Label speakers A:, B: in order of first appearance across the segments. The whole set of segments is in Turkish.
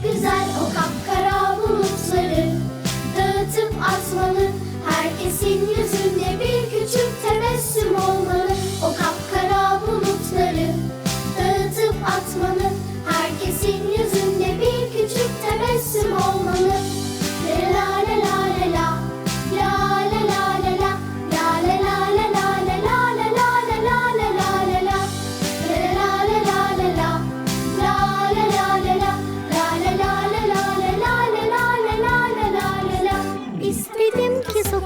A: pisar o campo.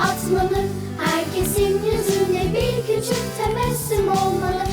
A: atmalı. Herkesin yüzünde bir küçük tebessüm olmalı.